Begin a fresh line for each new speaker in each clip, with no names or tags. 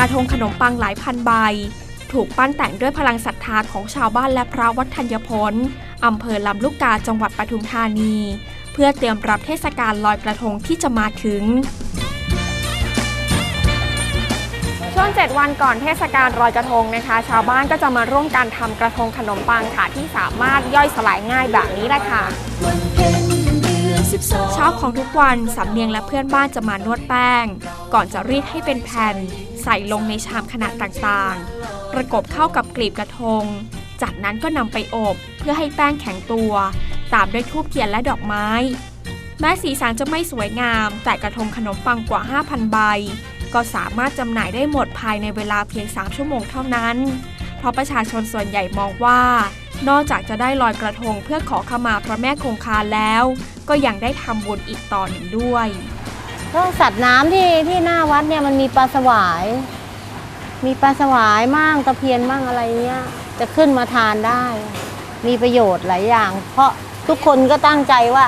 ระทงขนมปังหลายพันใบ ถูกปั้นแต่งด้วยพลังศรัทธาของชาวบ้านและพระวัดธัญพลอำเภอลำลูกกาจังหวัดปทุมธานี เพื่อเตรียมรับเทศกาลลอยกระทงที่จะมาถึง ช่วง 7 วันก่อนเทศกาลลอยกระทงนะคะ ชาวบ้านก็จะมาร่วมกันทำกระทงขนมปังค่ะที่สามารถย่อยสลายง่ายแบบนี้แหละค่ะ
วันเพ็ญเดือนสิบสอง
เช้าของทุกวันสำเนียงและเพื่อนบ้านจะมานวดแป้ง ก่อนจะรีดให้เป็นแผ่น ใส่ลงในชามขนาดต่างๆ ประกบเข้ากับกลีบกระทง จากนั้นก็นำไปอบเพื่อให้แป้งแข็งตัว ตามด้วยทูบเทียนและดอกไม้ แม้สีสันจะไม่สวยงาม แต่กระทงขนมปังกว่า 5,000 ใบ ก็สามารถจำหน่ายได้หมดภายในเวลาเพียง 3 ชั่วโมงเท่านั้น เพราะประชาชนส่วนใหญ่มองว่า นอกจากจะได้ลอยกระทงเพื่อขอขมาพระแม่คงคาแล้ว ก็ยังได้ทำบุญอีกต่อหนึ่งด้วย
ก็สัตว์น้ำที่ที่หน้าวัดเนี่ยมันมีปลาสวาย มีปลาสวายมั่งตะเพียนมั่งอะไรเงี้ยจะขึ้นมาทานได้ มีประโยชน์หลายอย่าง เพราะทุกคนก็ตั้งใจว่า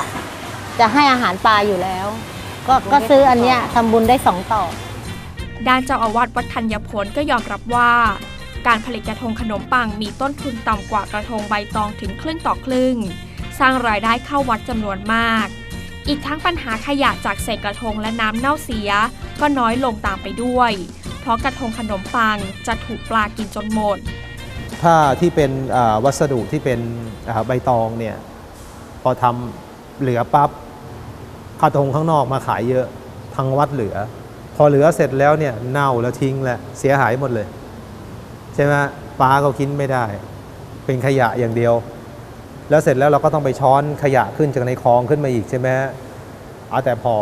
จะให้อาหารปลาอยู่แล้ว ก็ก็ซื้ออันเนี้ยทำบุญได้สองต่อ
ด้านเจ้าอาวาสวัดธัญพลก็ยอมรับว่า การผลิตกระทงขนมปังมีต้นทุนต่ำกว่ากระทงใบตองถึงครึ่งต่อครึ่ง สร้างรายได้เข้าวัดจำนวนมาก อีกทั้งปัญหาขยะจากเศษกระทงและน้ำเน่าเสีย ก็น้อยลงตามไปด้วย เพราะกระทงขนมปังจะถูกปลากินจนหมด
ถ้าที่เป็นวัสดุที่เป็นใบตองเนี่ยพอทำเหลือปั๊บกระทงข้างนอกมาขายเยอะทางวัดเหลือ พอเหลือเสร็จแล้วเนี่ยเน่าแล้วทิ้งแหล้วเสียหายหมดเลย ใช่ไหมปลาก็กินไม่ได้ เป็นขยะอย่างเดียว แล้วเสร็จแล้วเราก็ต้องไปช้อนขยะขึ้นจากในคลองขึ้นมาอีกใช่ไหมเอาแต่พอ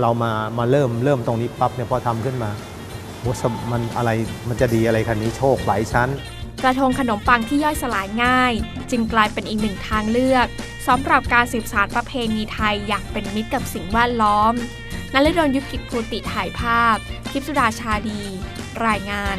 เรามามาเริ่มเริ่มตรงนี้ปั๊บเนี่ยพอทำขึ้นมาโอ้สมันอะไรมันจะดีอะไรคันนี้โชคหลายชั้น
กระทงขนมปังที่ย่อยสลายง่าย จึงกลายเป็นอีกหนึ่งทางเลือกสำหรับการสืบสานประเพณีไทยอย่างเป็นมิตรกับสิ่งแวดล้อมนฤดลยุกิจภูติถ่ายภาพคลิปสุดาชาดี รายงาน